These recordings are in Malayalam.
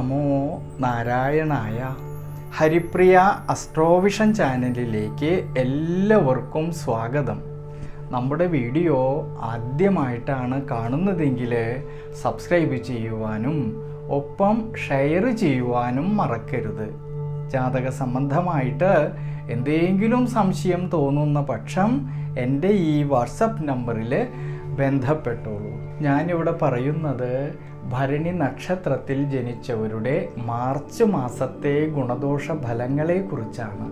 നാരായണായ ഹരിപ്രിയ അസ്ട്രോവിഷൻ ചാനലിലേക്ക് എല്ലാവർക്കും സ്വാഗതം. നമ്മുടെ വീഡിയോ ആദ്യമായിട്ടാണ് കാണുന്നതെങ്കിൽ സബ്സ്ക്രൈബ് ചെയ്യുവാനും ഒപ്പം ഷെയർ ചെയ്യുവാനും മറക്കരുത്. ജാതക സംബന്ധമായിട്ട് എന്തെങ്കിലും സംശയം തോന്നുന്ന പക്ഷം എന്റെ ഈ വാട്സപ്പ് നമ്പറിൽ ബന്ധപ്പെട്ടോളൂ. ഞാനിവിടെ പറയുന്നത് ഭരണി നക്ഷത്രത്തിൽ ജനിച്ചവരുടെ മാർച്ച് മാസത്തെ ഗുണദോഷ ഫലങ്ങളെക്കുറിച്ചാണ്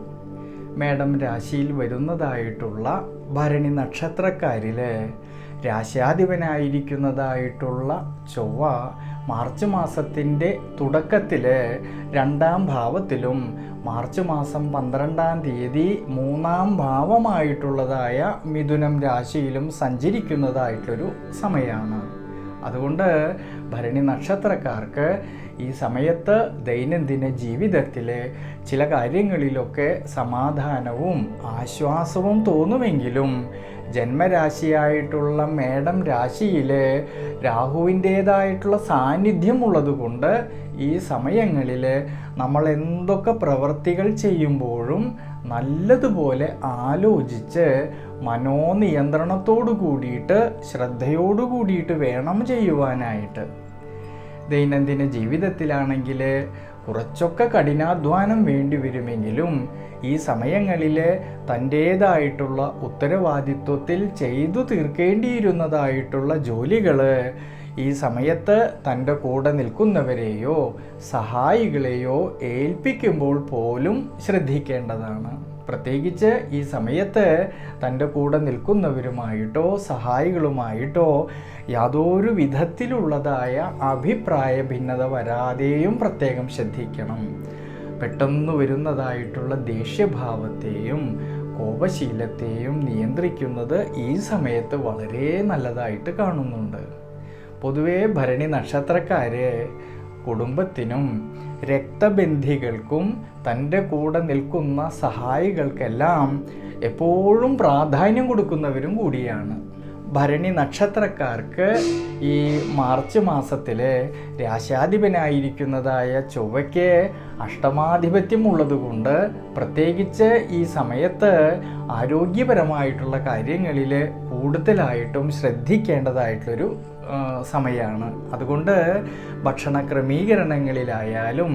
മേഡം രാശിയിൽ വരുന്നതായിട്ടുള്ള ഭരണി നക്ഷത്രക്കാരിൽ രാശാധിപനായിരിക്കുന്നതായിട്ടുള്ള ചൊവ്വ മാർച്ച് മാസത്തിന്റെ തുടക്കത്തിൽ രണ്ടാം ഭാവത്തിലും മാർച്ച് മാസം പന്ത്രണ്ടാം തീയതി മൂന്നാം ഭാവമായിട്ടുള്ളതായ മിഥുനം രാശിയിലും സഞ്ചരിക്കുന്നതായിട്ടൊരു സമയമാണ് അതുകൊണ്ട് ഭരണി നക്ഷത്രക്കാർക്ക് ഈ സമയത്ത് ദൈനംദിന ജീവിതത്തിൽ ചില കാര്യങ്ങളിലൊക്കെ സമാധാനവും ആശ്വാസവും തോന്നുമെങ്കിലും ജന്മരാശിയായിട്ടുള്ള മേടം രാശിയിൽ രാഹുവിന്റേതായിട്ടുള്ള സാന്നിധ്യം ഉള്ളതുകൊണ്ട് ഈ സമയങ്ങളിൽ നമ്മൾ എന്തൊക്കെ പ്രവൃത്തികൾ ചെയ്യുമ്പോഴും നല്ലതുപോലെ ആലോചിച്ച് മനോനിയന്ത്രണത്തോടു കൂടിയിട്ട് ശ്രദ്ധയോടു കൂടിയിട്ട് വേണം ചെയ്യുവാനായിട്ട്. ദൈനംദിന ജീവിതത്തിലാണെങ്കിൽ കുറച്ചൊക്കെ കഠിനാധ്വാനം വേണ്ടി വരുമെങ്കിലും ഈ സമയങ്ങളിൽ തന്റേതായിട്ടുള്ള ഉത്തരവാദിത്വത്തിൽ ചെയ്തു തീർക്കേണ്ടിയിരുന്നതായിട്ടുള്ള ജോലികൾ ഈ സമയത്ത് തന്റെ കൂടെ നിൽക്കുന്നവരെയോ സഹായികളെയോ ഏൽപ്പിക്കുമ്പോൾ പോലും ശ്രദ്ധിക്കേണ്ടതാണ്. പ്രത്യേകിച്ച് ഈ സമയത്ത് തന്റെ കൂടെ നിൽക്കുന്നവരുമായിട്ടോ സഹായികളുമായിട്ടോ യാതൊരു വിധത്തിലുള്ളതായ അഭിപ്രായ ഭിന്നത വരാതെയും പ്രത്യേകം ശ്രദ്ധിക്കണം. പെട്ടെന്ന് വരുന്നതായിട്ടുള്ള ദേഷ്യഭാവത്തെയും കോപശീലത്തെയും നിയന്ത്രിക്കുന്നത് ഈ സമയത്ത് വളരെ നല്ലതായിട്ട് കാണുന്നുണ്ട്. പൊതുവേ ഭരണി നക്ഷത്രക്കാര് കുടുംബത്തിനും രക്തബന്ധികൾക്കും തന്റെ കൂടെ നിൽക്കുന്ന സഹായികൾക്കെല്ലാം എപ്പോഴും പ്രാധാന്യം കൊടുക്കുന്നവരും കൂടിയാണ്. ഭരണി നക്ഷത്രക്കാർക്ക് ഈ മാർച്ച് മാസത്തിലെ രാശാധിപനായിരിക്കുന്നതായ ചൊവ്വയ്ക്ക് അഷ്ടമാധിപത്യം ഉള്ളതുകൊണ്ട് പ്രത്യേകിച്ച് ഈ സമയത്ത് ആരോഗ്യപരമായിട്ടുള്ള കാര്യങ്ങളിൽ കൂടുതലായിട്ടും ശ്രദ്ധിക്കേണ്ടതായിട്ടുള്ളൊരു സമയമാണ് അതുകൊണ്ട് ഭക്ഷണ ക്രമീകരണങ്ങളിലായാലും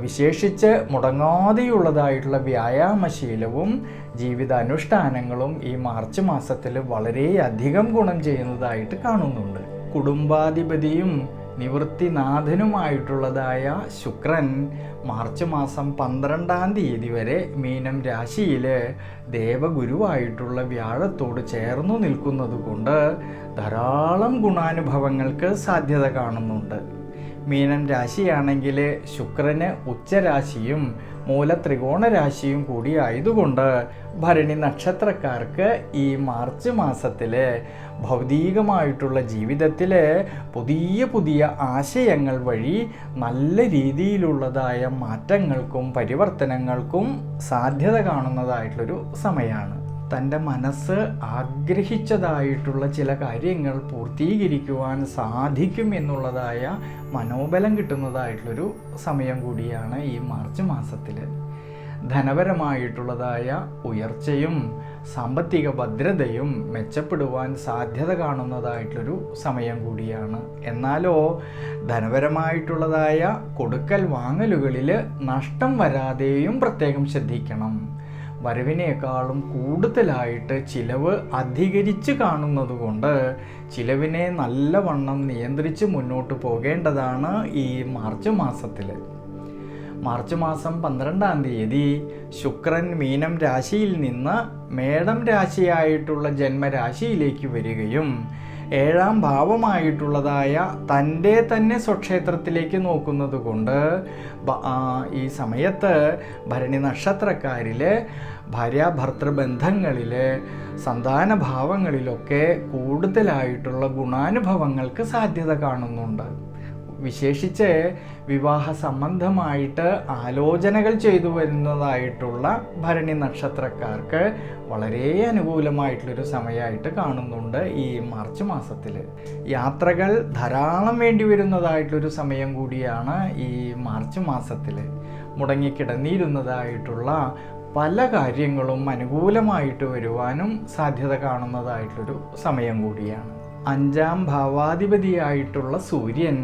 വിശേഷിച്ച് മുടങ്ങാതെയുള്ളതായിട്ടുള്ള വ്യായാമശീലവും ജീവിതാനുഷ്ഠാനങ്ങളും ഈ മാർച്ച് മാസത്തിൽ വളരെയധികം ഗുണം ചെയ്യുന്നതായിട്ട് കാണുന്നുണ്ട്. കുടുംബാധിപതിയും നിവൃത്തിനാഥനുമായിട്ടുള്ളതായ ശുക്രൻ മാർച്ച് മാസം പന്ത്രണ്ടാം തീയതി വരെ മീനം രാശിയിൽ ദേവഗുരുവായിട്ടുള്ള വ്യാഴത്തോട് ചേർന്നു നിൽക്കുന്നത് കൊണ്ട് ധാരാളം ഗുണാനുഭവങ്ങൾക്ക് സാധ്യത കാണുന്നുണ്ട്. മീനം രാശിയാണെങ്കിൽ ശുക്രന് ഉച്ചരാശിയും മൂലത്രികോണ രാശിയും കൂടി ആയതുകൊണ്ട് ഭരണി നക്ഷത്രക്കാർക്ക് ഈ മാർച്ച് മാസത്തിൽ ഭൗതികമായിട്ടുള്ള ജീവിതത്തിൽ പുതിയ പുതിയ ആശയങ്ങൾ വഴി നല്ല രീതിയിലുള്ളതായ മാറ്റങ്ങൾക്കും പരിവർത്തനങ്ങൾക്കും സാധ്യത കാണുന്നതായിട്ടുള്ളൊരു സമയമാണ് തന്റെ മനസ്സ് ആഗ്രഹിച്ചതായിട്ടുള്ള ചില കാര്യങ്ങൾ പൂർത്തീകരിക്കുവാൻ സാധിക്കും എന്നുള്ളതായ മനോബലം കിട്ടുന്നതായിട്ടുള്ളൊരു സമയം കൂടിയാണ് ഈ മാർച്ച് മാസത്തിൽ. ധനപരമായിട്ടുള്ളതായ ഉയർച്ചയും സാമ്പത്തിക ഭദ്രതയും മെച്ചപ്പെടുവാൻ സാധ്യത കാണുന്നതായിട്ടൊരു സമയം കൂടിയാണ്. എന്നാലോ ധനപരമായിട്ടുള്ളതായ കൊടുക്കൽ വാങ്ങലുകളിൽ നഷ്ടം വരാതെയും പ്രത്യേകം ശ്രദ്ധിക്കണം. വരവിനേക്കാളും കൂടുതലായിട്ട് ചിലവ് അധികരിച്ച് കാണുന്നത് കൊണ്ട് ചിലവിനെ നല്ലവണ്ണം നിയന്ത്രിച്ച് മുന്നോട്ട് പോകേണ്ടതാണ് ഈ മാർച്ച് മാസത്തിൽ മാർച്ച് മാസം പന്ത്രണ്ടാം തീയതി ശുക്രൻ മീനം രാശിയിൽ നിന്ന് മേടം രാശിയായിട്ടുള്ള ജന്മരാശിയിലേക്ക് വരികയും ഏഴാം ഭാവമായിട്ടുള്ളതായ തന്റെ തന്നെ സ്വക്ഷേത്രത്തിലേക്ക് നോക്കുന്നത് കൊണ്ട് ഈ സമയത്ത് ഭരണി നക്ഷത്രക്കാരിൽ ഭാര്യാഭർത്തൃബന്ധങ്ങളിൽ സന്താന ഭാവങ്ങളിലൊക്കെ കൂടുതലായിട്ടുള്ള ഗുണാനുഭവങ്ങൾക്ക് സാധ്യത കാണുന്നുണ്ട്. വിശേഷിച്ച് വിവാഹ സംബന്ധമായിട്ട് ആലോചനകൾ ചെയ്തു വരുന്നതായിട്ടുള്ള ഭരണി നക്ഷത്രക്കാർക്ക് വളരെ അനുകൂലമായിട്ടുള്ളൊരു സമയമായിട്ട് കാണുന്നുണ്ട് ഈ മാർച്ച് മാസത്തിൽ യാത്രകൾ ധാരാളം വേണ്ടി വരുന്നതായിട്ടുള്ളൊരു സമയം കൂടിയാണ് ഈ മാർച്ച് മാസത്തിൽ മുടങ്ങിക്കിടന്നിരുന്നതായിട്ടുള്ള പല കാര്യങ്ങളും അനുകൂലമായിട്ട് വരുവാനും സാധ്യത കാണുന്നതായിട്ടൊരു സമയം കൂടിയാണ്. അഞ്ചാം ഭാവാധിപതിയായിട്ടുള്ള സൂര്യൻ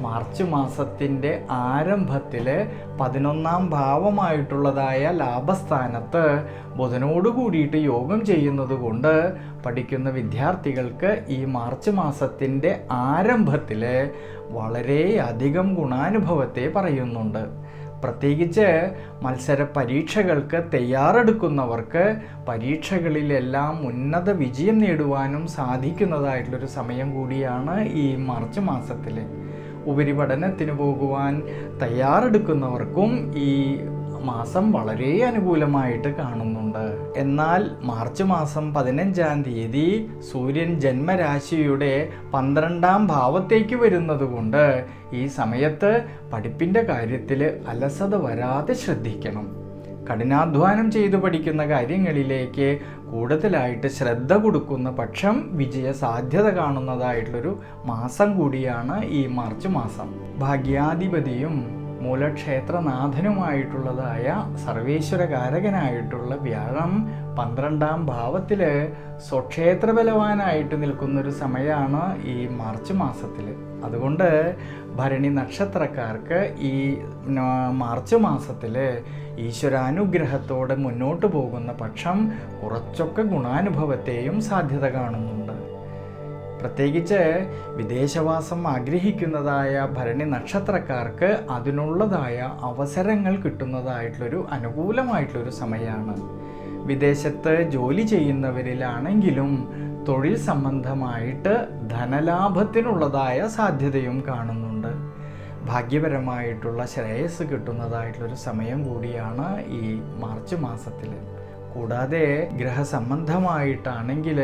മാർച്ച് മാസത്തിന്റെ ആരംഭത്തിൽ പതിനൊന്നാം ഭാവമായിട്ടുള്ളതായ ലാഭസ്ഥാനത്ത് ബുധനോട് കൂടിയിട്ട് യോഗം ചെയ്യുന്നത് കൊണ്ട് പഠിക്കുന്ന വിദ്യാർത്ഥികൾക്ക് ഈ മാർച്ച് മാസത്തിന്റെ ആരംഭത്തിൽ വളരെയധികം ഗുണാനുഭവത്തെ പറയുന്നുണ്ട്. പ്രത്യേകിച്ച് മത്സര പരീക്ഷകൾക്ക് തയ്യാറെടുക്കുന്നവർക്ക് പരീക്ഷകളിലെല്ലാം ഉന്നത വിജയം നേടുവാനും സാധിക്കുന്നതായിട്ടുള്ളൊരു സമയം കൂടിയാണ് ഈ മാർച്ച് മാസത്തിൽ ഉപരിപഠനത്തിന് പോകുവാൻ തയ്യാറെടുക്കുന്നവർക്കും ഈ മാസം വളരെ അനുകൂലമായിട്ട് കാണുന്നുണ്ട്. എന്നാൽ മാർച്ച് മാസം പതിനഞ്ചാം തീയതി സൂര്യൻ ജന്മരാശിയുടെ പന്ത്രണ്ടാം ഭാവത്തേക്ക് വരുന്നതുകൊണ്ട് ഈ സമയത്ത് പഠിപ്പിന്റെ കാര്യത്തിൽ അലസത വരാതെ ശ്രദ്ധിക്കണം. കഠിനാധ്വാനം ചെയ്തു പഠിക്കുന്ന കാര്യങ്ങളിലേക്ക് കൂടുതലായിട്ട് ശ്രദ്ധ കൊടുക്കുന്ന പക്ഷം വിജയ സാധ്യത കാണുന്നതായിട്ടുള്ളൊരു മാസം കൂടിയാണ് ഈ മാർച്ച് മാസം. ഭാഗ്യാധിപതിയും മൂലക്ഷേത്രനാഥനുമായിട്ടുള്ളതായ സർവേശ്വരകാരകനായിട്ടുള്ള വ്യാഴം പന്ത്രണ്ടാം ഭാവത്തിൽ സ്വക്ഷേത്ര ബലവാനായിട്ട് നിൽക്കുന്നൊരു സമയമാണ് ഈ മാർച്ച് മാസത്തിൽ അതുകൊണ്ട് ഭരണി നക്ഷത്രക്കാർക്ക് ഈ മാർച്ച് മാസത്തിൽ ഈശ്വരാനുഗ്രഹത്തോടെ മുന്നോട്ട് പോകുന്ന പക്ഷം കുറച്ചൊക്കെ ഗുണാനുഭവത്തെയും സാധ്യത കാണുന്നുണ്ട്. പ്രത്യേകിച്ച് വിദേശവാസം ആഗ്രഹിക്കുന്നതായ ഭരണി നക്ഷത്രക്കാർക്ക് അതിനുള്ളതായ അവസരങ്ങൾ കിട്ടുന്നതായിട്ടുള്ളൊരു അനുകൂലമായിട്ടുള്ളൊരു സമയമാണ്. വിദേശത്ത് ജോലി ചെയ്യുന്നവരിലാണെങ്കിലും തൊഴിൽ സംബന്ധമായിട്ട് ധനലാഭത്തിനുള്ളതായ സാധ്യതയും കാണുന്നുണ്ട്. ഭാഗ്യപരമായിട്ടുള്ള ശ്രേയസ് കിട്ടുന്നതായിട്ടുള്ളൊരു സമയം കൂടിയാണ് ഈ മാർച്ച് മാസത്തിൽ കൂടാതെ ഗ്രഹസംബന്ധമായിട്ടാണെങ്കിൽ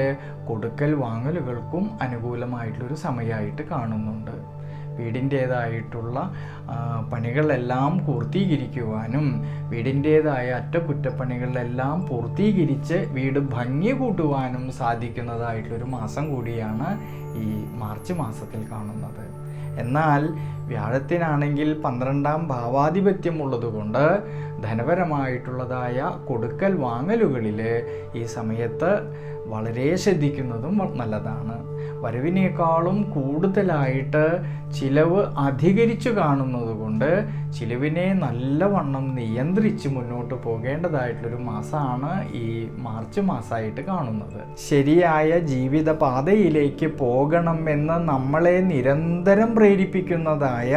കൊടുക്കൽ വാങ്ങലുകൾക്കും അനുകൂലമായിട്ടുള്ളൊരു സമയമായിട്ട് കാണുന്നുണ്ട്. വീടിന്റേതായിട്ടുള്ള പണികളെല്ലാം പൂർത്തീകരിക്കുവാനും വീടിന്റേതായ അറ്റകുറ്റപ്പണികളെല്ലാം പൂർത്തീകരിച്ച് വീട് ഭംഗി കൂട്ടുവാനും സാധിക്കുന്നതായിട്ടുള്ളൊരു മാസം കൂടിയാണ് ഈ മാർച്ച് മാസത്തിൽ കാണുന്നത്. എന്നാൽ വ്യാഴത്തിനാണെങ്കിൽ പന്ത്രണ്ടാം ഭാവാധിപത്യം ഉള്ളതുകൊണ്ട് ധനപരമായിട്ടുള്ളതായ കൊടുക്കൽ വാങ്ങലുകളിൽ ഈ സമയത്ത് വളരെ ശ്രദ്ധിക്കുന്നതും നല്ലതാണ്. വരവിനേക്കാളും കൂടുതലായിട്ട് ചിലവ് അധികരിച്ചു കാണുന്നത് കൊണ്ട് ചിലവിനെ നല്ലവണ്ണം നിയന്ത്രിച്ച് മുന്നോട്ട് പോകേണ്ടതായിട്ടുള്ളൊരു മാസമാണ് ഈ മാർച്ച് മാസമായിട്ട് കാണുന്നത്. ശരിയായ ജീവിത പാതയിലേക്ക് പോകണമെന്ന് നമ്മളെ നിരന്തരം പ്രേരിപ്പിക്കുന്നതായ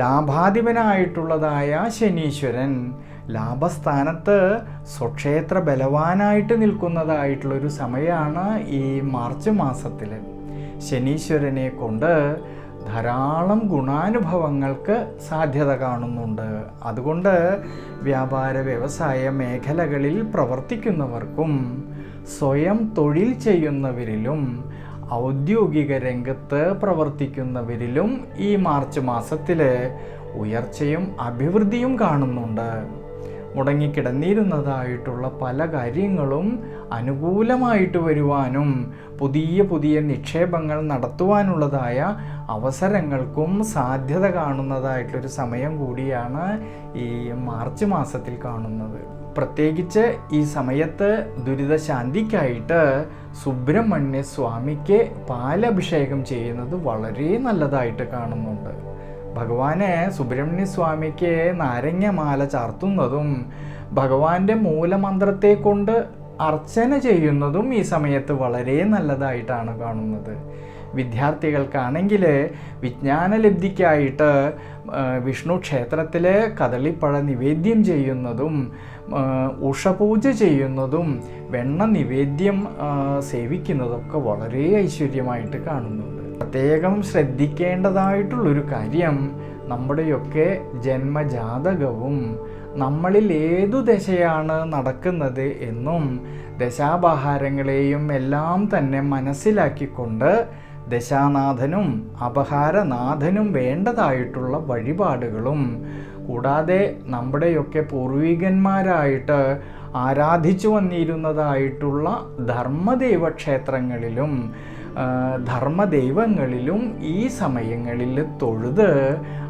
ലാഭാധിപനായിട്ടുള്ളതായ ശനീശ്വരൻ ലാഭസ്ഥാനത്ത് സ്വക്ഷേത്ര ബലവാനായിട്ട് നിൽക്കുന്നതായിട്ടുള്ളൊരു സമയമാണ് ഈ മാർച്ച് മാസത്തിൽ ശനീശ്വരനെ കൊണ്ട് ധാരാളം ഗുണാനുഭവങ്ങൾക്ക് സാധ്യത കാണുന്നുണ്ട്. അതുകൊണ്ട് വ്യാപാര വ്യവസായ മേഖലകളിൽ പ്രവർത്തിക്കുന്നവർക്കും സ്വയം തൊഴിൽ ചെയ്യുന്നവരിലും ഔദ്യോഗിക രംഗത്ത് പ്രവർത്തിക്കുന്നവരിലും ഈ മാർച്ച് മാസത്തിൽ ഉയർച്ചയും അഭിവൃദ്ധിയും കാണുന്നുണ്ട്. മുടങ്ങിക്കിടന്നിരുന്നതായിട്ടുള്ള പല കാര്യങ്ങളും അനുകൂലമായിട്ട് വരുവാനും പുതിയ പുതിയ നിക്ഷേപങ്ങൾ നടത്തുവാനുള്ളതായ അവസരങ്ങൾക്കും സാധ്യത കാണുന്നതായിട്ടൊരു സമയം കൂടിയാണ് ഈ മാർച്ച് മാസത്തിൽ കാണുന്നത്. പ്രത്യേകിച്ച് ഈ സമയത്ത് ദുരിതശാന്തിക്കായിട്ട് സുബ്രഹ്മണ്യ സ്വാമിക്ക് പാലഭിഷേകം ചെയ്യുന്നത് വളരെ നല്ലതായിട്ട് കാണുന്നുണ്ട്. ഭഗവാന് സുബ്രഹ്മണ്യ സ്വാമിക്ക് നാരങ്ങമാല ചാർത്തുന്നതും ഭഗവാന്റെ മൂലമന്ത്രത്തെ കൊണ്ട് അർച്ചന ചെയ്യുന്നതും ഈ സമയത്ത് വളരെ നല്ലതായിട്ടാണ് കാണുന്നത്. വിദ്യാർത്ഥികൾക്കാണെങ്കിൽ വിജ്ഞാനലബ്ധിക്കായിട്ട് വിഷ്ണു ക്ഷേത്രത്തിൽ കദളിപ്പഴ നിവേദ്യം ചെയ്യുന്നതും ഉഷപൂജ ചെയ്യുന്നതും വെണ്ണ നിവേദ്യം സേവിക്കുന്നതൊക്കെ വളരെ ഐശ്വര്യമായിട്ട് കാണുന്നുണ്ട്. പ്രത്യേകം ശ്രദ്ധിക്കേണ്ടതായിട്ടുള്ളൊരു കാര്യം നമ്മുടെയൊക്കെ ജന്മജാതകവും നമ്മളിൽ ഏതു ദശയാണ് നടക്കുന്നത് എന്നും ദശാപഹാരങ്ങളെയും എല്ലാം തന്നെ മനസ്സിലാക്കിക്കൊണ്ട് ദശാനാഥനും അപഹാരനാഥനും വേണ്ടതായിട്ടുള്ള വഴിപാടുകളും കൂടാതെ നമ്മുടെയൊക്കെ പൂർവികന്മാരായിട്ട് ആരാധിച്ചു വന്നിരുന്നതായിട്ടുള്ള ധർമ്മദൈവ ക്ഷേത്രങ്ങളിലും ധർമ്മദൈവങ്ങളിലും ഈ സമയങ്ങളിൽ തൊഴുത്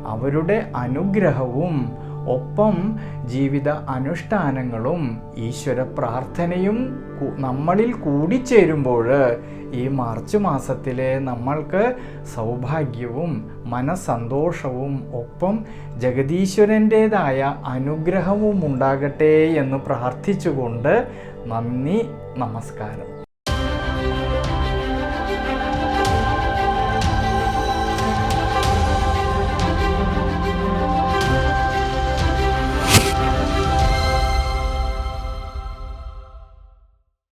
അവരുടെ അനുഗ്രഹവും ഒപ്പം ജീവിത അനുഷ്ഠാനങ്ങളും ഈശ്വര പ്രാർത്ഥനയും നമ്മളിൽ കൂടിച്ചേരുമ്പോൾ ഈ മാർച്ച് മാസത്തിലെ നമ്മൾക്ക് സൗഭാഗ്യവും മനസ്സന്തോഷവും ഒപ്പം ജഗദീശ്വരന്റേതായ അനുഗ്രഹവും ഉണ്ടാകട്ടെ എന്ന് പ്രാർത്ഥിച്ചുകൊണ്ട് നന്ദി നമസ്കാരം.